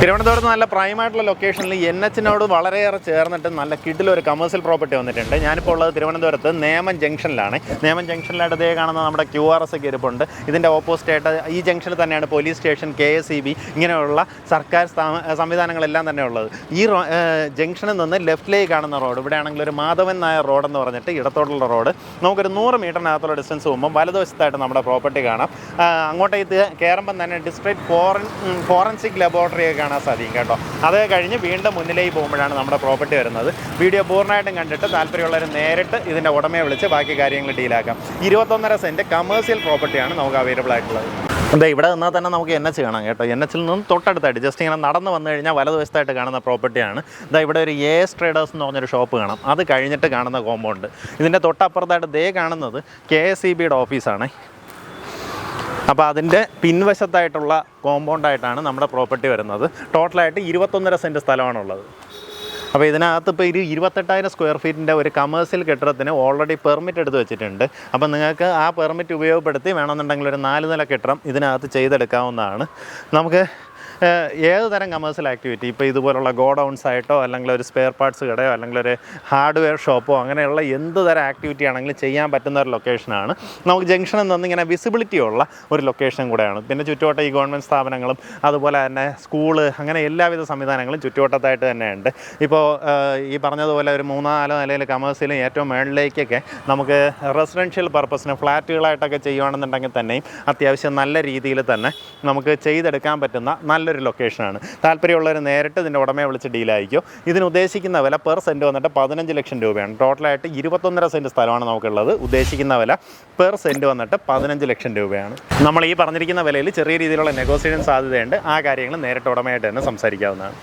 തിരുവനന്തപുരത്ത് നല്ല പ്രൈമായിട്ടുള്ള ലൊക്കേഷനിൽ എൻ എച്ചിനോട് വളരെയേറെ ചേർന്നിട്ട് നല്ല കിഡിലൊരു കമേഴ്സ്യൽ പ്രോപ്പർട്ടി വന്നിട്ടുണ്ട്. ഞാനിപ്പോൾ ഉള്ളത് തിരുവനന്തപുരത്ത് നേമം ജംഗ്ഷനിലാണ്. നേമം ജംഗ്ഷനിലായിട്ട് ഇതേ കാണുന്ന നമ്മുടെ ക്യു ആർ എസ് ഒക്കെ ഇരിപ്പുണ്ട്. ഇതിന്റെ ഓപ്പോസിറ്റ് ആയിട്ട് ഈ ജംഗ്ഷനിൽ തന്നെയാണ് police station K S E B ഇങ്ങനെയുള്ള സർക്കാർ സംവിധാനങ്ങളെല്ലാം തന്നെ ഉള്ളത്. ഈ ജംഗ്ഷനിൽ നിന്ന് ലെഫ്റ്റിലേക്ക് കാണുന്ന റോഡ് ഇവിടെ ആണെങ്കിൽ ഒരു മാധവൻ നായർ റോഡ് എന്ന് പറഞ്ഞിട്ട് ഇടത്തോട്ടുള്ള റോഡ് നമുക്കൊരു നൂറ് മീറ്ററിനകത്തുള്ള ഡിസ്റ്റൻസ് പോകുമ്പോൾ വലതുവശത്തായിട്ട് നമ്മുടെ പ്രോപ്പർട്ടി കാണാം. അങ്ങോട്ടേക്ക് കയറുമ്പം തന്നെ ഡിസ്ട്രിക്ട് ഫോറൻ ഫോറൻസിക് ലബോറട്ടറി ഒക്കെ കാണാൻ സാധിക്കും കേട്ടോ. അത് കഴിഞ്ഞ് വീണ്ടും മുന്നിലേക്ക് പോകുമ്പോഴാണ് നമ്മുടെ പ്രോപ്പർട്ടി വരുന്നത്. വീഡിയോ പൂർണമായിട്ടും കണ്ടിട്ട് താല്പര്യമുള്ളവർ നേരിട്ട് ഇതിന്റെ ഉടമയെ വിളിച്ച് ബാക്കി കാര്യങ്ങൾ ഡീലാക്കാം ഇരുപത്തൊന്നര സെന്റ് കമേഴ്സ്യൽ പ്രോപ്പർട്ടിയാണ് നമുക്ക് അവൈലബിൾ ആയിട്ടുള്ളത്. അതെ ഇവിടെ നിന്നാൽ തന്നെ നമുക്ക് എൻ എച്ച് കാണാം കേട്ടോ. എൻ എച്ചിൽ നിന്നും തൊട്ടടുത്തായിട്ട് ജസ്റ്റ് ഇങ്ങനെ നടന്ന് വന്നു കഴിഞ്ഞാൽ വലതുവശത്തായിട്ട് കാണുന്ന പ്രോപ്പർട്ടിയാണ് ഇതാ ഇവിടെ ഒരു എ എസ് ട്രേഡേഴ്സ് എന്ന് പറഞ്ഞൊരു ഷോപ്പ് കാണാം. അത് കഴിഞ്ഞിട്ട് കാണുന്ന കോമ്പൗണ്ട് ഇതിന്റെ തൊട്ടപ്പുറത്തായിട്ട് ദേ കാണുന്നത് കെ എസ് സി ബിയുടെ ഓഫീസാണ് അപ്പോൾ അതിന്റെ പിൻവശത്തായിട്ടുള്ള കോമ്പൗണ്ടായിട്ടാണ് നമ്മുടെ പ്രോപ്പർട്ടി വരുന്നത്. ടോട്ടലായിട്ട് ഇരുപത്തൊന്നര സെന്റ് സ്ഥലമാണുള്ളത്. അപ്പോൾ ഇതിനകത്ത് ഇപ്പോൾ ഒരു ഇരുപത്തെട്ടായിരം സ്ക്വയർ ഫീറ്റിന്റെ ഒരു കമേഴ്സ്യൽ കെട്ടിടത്തിന് ഓൾറെഡി പെർമിറ്റ് എടുത്ത് വെച്ചിട്ടുണ്ട്. അപ്പോൾ നിങ്ങൾക്ക് ആ പെർമിറ്റ് ഉപയോഗപ്പെടുത്തി വേണമെന്നുണ്ടെങ്കിൽ ഒരു നാല് നില കെട്ടിടം ഇതിനകത്ത് ചെയ്തെടുക്കാവുന്നതാണ്. നമുക്ക് ഏത് തരം കമേഴ്സ്യൽ ആക്ടിവിറ്റി ഇപ്പോൾ ഇതുപോലുള്ള ഗോഡൗൺസ് ആയിട്ടോ അല്ലെങ്കിൽ ഒരു സ്പെയർ പാർട്സ് കടയോ അല്ലെങ്കിൽ ഒരു ഹാർഡ്വെയർ ഷോപ്പോ അങ്ങനെയുള്ള എന്ത് തരം ആക്ടിവിറ്റി ആണെങ്കിലും ചെയ്യാൻ പറ്റുന്ന ഒരു ലൊക്കേഷനാണ് നമുക്ക് ജംഗ്ഷനിൽ നിന്ന് ഇങ്ങനെ വിസിബിലിറ്റി ഉള്ള ഒരു ലൊക്കേഷൻ കൂടെയാണ്. പിന്നെ ചുറ്റുവട്ടം ഈ ഗവൺമെന്റ് സ്ഥാപനങ്ങളും അതുപോലെ തന്നെ സ്കൂൾ അങ്ങനെ എല്ലാവിധ സംവിധാനങ്ങളും ചുറ്റുവട്ടത്തായിട്ട് തന്നെയുണ്ട്. ഇപ്പോൾ ഈ പറഞ്ഞതുപോലെ ഒരു മൂന്നോ നാലോ നിലയിൽ കമേഴ്സ്യലും ഏറ്റവും മേളിലേക്കൊക്കെ നമുക്ക് റെസിഡൻഷ്യൽ പർപ്പസിന് ഫ്ലാറ്റുകളായിട്ടൊക്കെ ചെയ്യുകയാണെന്നുണ്ടെങ്കിൽ തന്നെയും അത്യാവശ്യം നല്ല രീതിയിൽ തന്നെ നമുക്ക് ചെയ്തെടുക്കാൻ പറ്റുന്ന നല്ലൊരു ലൊക്കേഷനാണ് താല്പര്യമുള്ളവർ നേരിട്ട് ഇതിന്റെ ഉടമയെ വിളിച്ച് ഡീലായിരിക്കും ഇതിന് ഉദ്ദേശിക്കുന്ന വില പെർ സെന്റ് വന്നിട്ട് പതിനഞ്ച് ലക്ഷം രൂപയാണ്. ടോട്ടലായിട്ട് ഇരുപത്തൊന്നര സെന്റ് സ്ഥലമാണ് നമുക്കുള്ളത്. ഉദ്ദേശിക്കുന്ന വില പെർ സെന്റ് വന്നിട്ട് പതിനഞ്ച് ലക്ഷം രൂപയാണ്. നമ്മൾ ഈ പറഞ്ഞിരിക്കുന്ന വിലയിൽ ചെറിയ രീതിയിലുള്ള നെഗോസിയേഷൻ സാധ്യതയുണ്ട്. ആ കാര്യങ്ങൾ നേരിട്ട് ഉടമയായിട്ട് തന്നെ സംസാരിക്കാവുന്നതാണ്.